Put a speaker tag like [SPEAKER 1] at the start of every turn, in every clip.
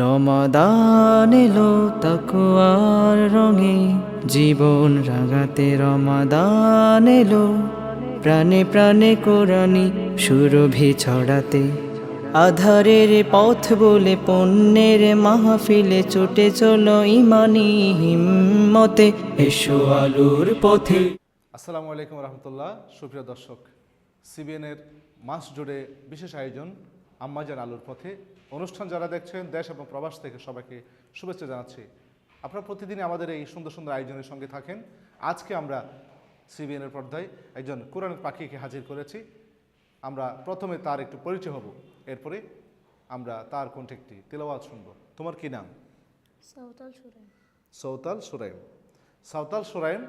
[SPEAKER 1] রমাদান এলো তাকুয়ার রঙে, জীবন রাগাতে রমাদান এলো। প্রাণে প্রাণে কোরআনি সুরভি ছড়াতে, আধারের পথ বলে পণ্যের মাহফিলে ছুটে চলো ইমানি হিম্মতে, এসো আলুর পথে।
[SPEAKER 2] আসসালামু আলাইকুম রহমতুল্লাহ। সুপ্রিয় দর্শক সিবিএনের মাস জুড়ে বিশেষ আয়োজন আম্মাজান আলুর পথে। অনুষ্ঠান যারা দেখছেন দেশ এবং প্রবাস থেকে সবাইকে শুভেচ্ছা জানাচ্ছি। আপনারা প্রতিদিনই আমাদের এই সুন্দর সুন্দর আয়োজনের সঙ্গে থাকেন। আজকে আমরা সিবিএনের পর্দায় একজন কোরআনের পাখিকে হাজির করেছি। আমরা প্রথমে তার একটু পরিচয় হব এরপরে আমরা তার কণ্ঠে একটি তেলাওয়াত শুনব। তোমার কি নাম?
[SPEAKER 3] সাঁওতাল সুরাই।
[SPEAKER 2] সৌতাল সুরাইম সাঁওতাল সুরাইম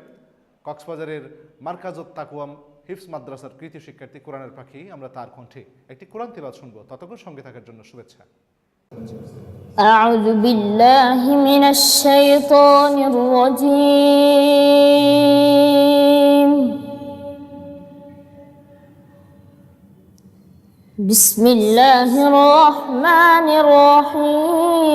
[SPEAKER 2] কক্সবাজারের মার্কাজত তাকুয়াম হিফস মাদ্রাসার কৃতি শিক্ষার্থী কোরআনের পাখি আমরা তার কণ্ঠে একটি কোরআন তিলাওয়াত শুনবো ততক্ষণ সঙ্গে থাকার জন্য শুভেচ্ছা
[SPEAKER 3] أعوذ بالله من الشيطان الرجيم بسم الله الرحمن الرحيم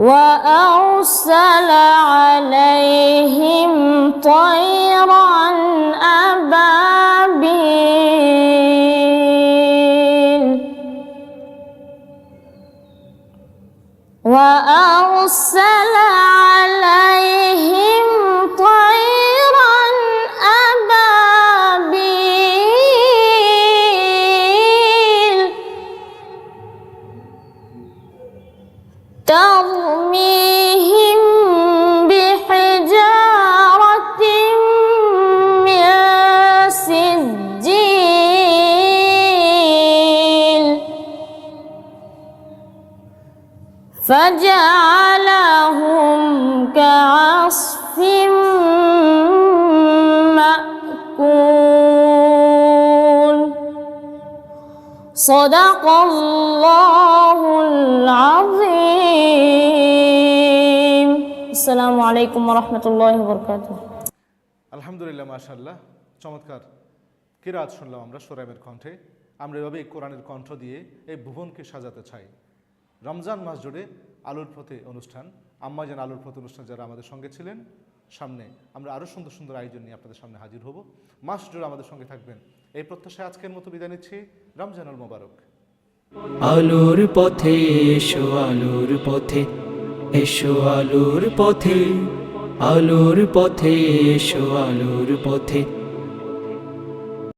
[SPEAKER 3] وأرسل عليهم طيرا أبابيل. وأرسل عليهم فجعلهم كعصف مأكول صدق الله العظيم السلام عليكم ورحمة الله وبركاته
[SPEAKER 2] আলহামদুলিল্লাহ মাশাল্লাহ চমৎকার কিরাত শুনলাম আমরা সোরাইমের কণ্ঠে আমরা এভাবে এই কোরআনের কণ্ঠ দিয়ে এই ভুবনকে সাজাতে চাই রমজান মাস জুড়ে আলুর পথে অনুষ্ঠান আম্মাজান আলুর পথে অনুষ্ঠান যারা আমাদের সঙ্গে ছিলেন, সামনে আমরা আরও সুন্দর সুন্দর আয়োজন নিয়ে আপনাদের সামনে হাজির হব। মাস জুড়ে আমাদের সঙ্গে থাকবেন, এই প্রত্যাশায় আজকের মতো বিদায় নিচ্ছি। রমজানুল মোবারক।
[SPEAKER 1] আলোর পথে এসো, আলোর পথে এসো, আলোর পথে আলোর পথে এসো, আলোর পথে